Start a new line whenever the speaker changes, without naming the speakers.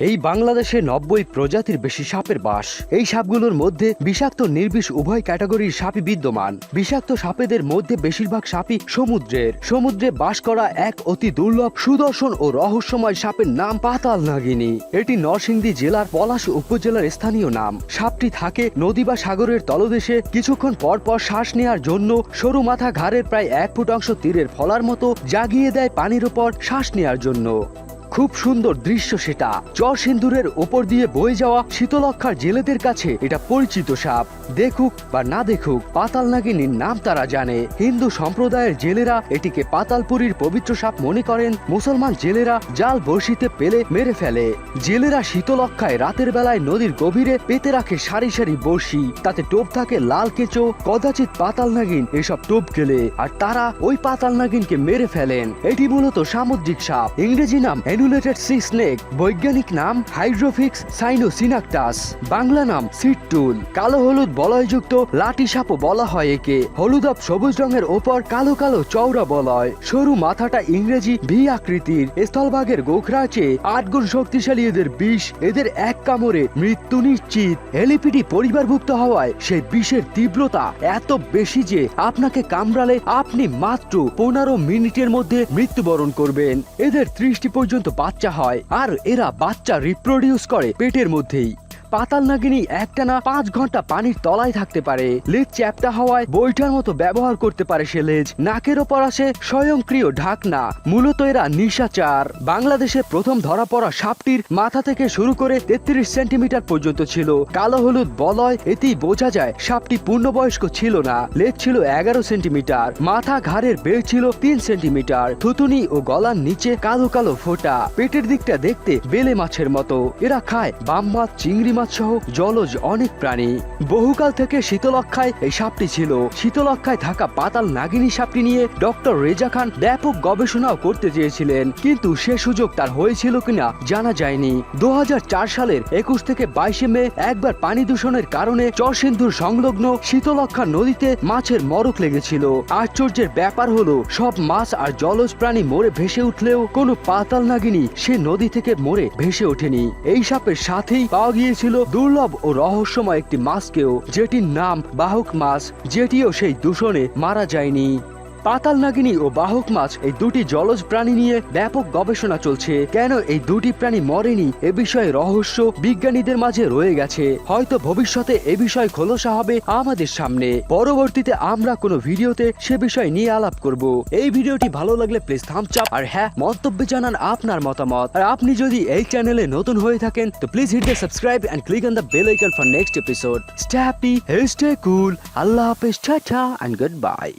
এই বাংলাদেশে নব্বই প্রজাতির বেশি সাপের বাস। এই সাপগুলোর মধ্যে বিষাক্ত নির্বিষ উভয় ক্যাটাগরির সাপই বিদ্যমান। বিষাক্ত সাপেদের মধ্যে বেশিরভাগ সাপই সমুদ্রের। সমুদ্রে বাস করা এক অতি দুর্লভ সুদর্শন ও রহস্যময় সাপের নাম পাতাল নাগিনী। এটি নরসিংদী জেলার পলাশ উপজেলার স্থানীয় নাম। সাপটি থাকে নদী বা সাগরের তলদেশে। কিছুক্ষণ পর পর শ্বাস নেওয়ার জন্য সরু মাথা ঘাড়ের প্রায় এক ফুট অংশ তীরের ফলার মতো জাগিয়ে দেয় পানির উপর শ্বাস নেওয়ার জন্য। খুব সুন্দর দৃশ্য সেটা। চর সিন্দুরের ওপর দিয়ে বয়ে যাওয়া শীতলক্ষার জেলেদের কাছে এটা পরিচিত সাপ। দেখুক বা না দেখুক, পাতাল নাগিনীর নাম তারা জানে। হিন্দু সম্প্রদায়ের জেলেরা এটিকে পাতালপুরীর পবিত্র সাপ মনে করেন। মুসলমান জেলেরা জাল বড়শিতে পেলে মেরে ফেলে। জেলেরা শীতলক্ষায় রাতের বেলায় নদীর গভীরে পেতে রাখে সারি সারি বড়শি। তাতে টোপ থাকে লাল কেঁচো, কদাচিৎ পাতাল নাগিন এসব টোপ গেলে। আর তারা ওই পাতাল নাগিনকে মেরে ফেলেন। এটি মূলত সামুদ্রিক সাপ। ইংরেজি নাম অ্যানুলেটেড সি স্নেক বৈজ্ঞানিক নাম হাইড্রোফিক্স সাইনোসিনাকটাস বাংলা নাম সিটটুল কালো হলুদ বলয়যুক্ত, লাঠি সাপও বলা হয় একে। হলুদাব সবুজ রঙের ওপর কালো কালো চওড়া বলয়। সরু মাথাটা ইংরেজি ভি আকৃতির। স্থলভাগের গোখরা চেয়ে আট গুণ শক্তিশালী এদের বিষ, এদের এক কামড়ে মৃত্যু নিশ্চিত। এলিপিডি পরিবারভুক্ত হওয়ায় সেই বিষের তীব্রতা এত বেশি যে আপনাকে কামড়ালে আপনি মাত্র পনেরো মিনিটের মধ্যে মৃত্যুবরণ করবেন। এদের ত্রিশটি পর্যন্ত বাচ্চা হয় আর এরা বাচ্চা রিপ্রোডিউস করে পেটের মধ্যেই। পাতাল নাগিনী একটানা পাঁচ ঘণ্টা পানির তলায় থাকতে পারে। লেজ চ্যাপটা হওয়ায় বইটার মতো ব্যবহার করতে পারে সে লেজ। নাকের ওপর আসে স্বয়ংক্রিয় ঢাকনা, মূলত এরা নিশাচার। বাংলাদেশে প্রথম ধরা পড়া সাপটির মাথা থেকে শুরু করে তেত্রিশ সেন্টিমিটার পর্যন্ত ছিল। কালো হলুদ বলয়, এতেই বোঝা যায় সাপটি পূর্ণবয়স্ক ছিল না। লেজ ছিল এগারো সেন্টিমিটার, মাথা ঘাড়ের বেড় ছিল তিন সেন্টিমিটার, থুতুনি ও গলার নিচে কালো কালো ফোঁটা। পেটের দিকটা দেখতে বেলে মাছের মতো। এরা খায় বাম মাছ চিংড়ি মাছ সহ জলজ অনেক প্রাণী। বহুকাল থেকে শীতলক্ষায় এই সাপটি ছিল। শীতলক্ষায় থাকা পাতাল নাগিনী সাপটি নিয়ে ডক্টর রেজা খান ব্যাপক গবেষণাও করতে চেয়েছিলেন। কিন্তু সে সুযোগ তার হয়েছিল কিনা জানা যায়নি। দু হাজার চার সালের একুশ থেকে বাইশে মে একবার পানি দূষণের কারণে চরসিন্ধুর সংলগ্ন শীতলক্ষা নদীতে মাছের মরক লেগেছিল। আশ্চর্যের ব্যাপার হলো, সব মাছ আর জলজ প্রাণী মরে ভেসে উঠলেও কোনো পাতাল নাগিনী সে নদী থেকে মরে ভেসে ওঠেনি। এই সাপের সাথেই পাওয়া গিয়েছিল দুর্লভ ও রহস্যময় একটি মাছকেও যেটির নাম বাহক মাছ যেটিও সেই দূষণে মারা যায়নি। পাতাল নাগিনী ও বাহক মাছ এই দুটি জলজ প্রাণী নিয়ে ব্যাপক গবেষণা চলছে। কেন এই দুটি প্রাণী মরেনি? এ বিষয়ে রহস্য বিজ্ঞানীদের মাঝে রয়ে গেছে। হয়তো ভবিষ্যতে এ বিষয় খোলসা হবে আমাদের সামনে। পরবর্তীতে আমরা কোনো ভিডিওতে সে বিষয় নিয়ে আলাপ করব। এই ভিডিওটি ভালো লাগলে প্লিজ থামস আর হ্যাঁ মন্তব্যে জানান আপনার মতামত। আর আপনি যদি এই চ্যানেলে নতুন হয়ে থাকেন, তো please hit the subscribe and click on the bell icon for next episode stay happy stay cool আল্লাহ হাফেজ টাটা এন্ড গুড বাই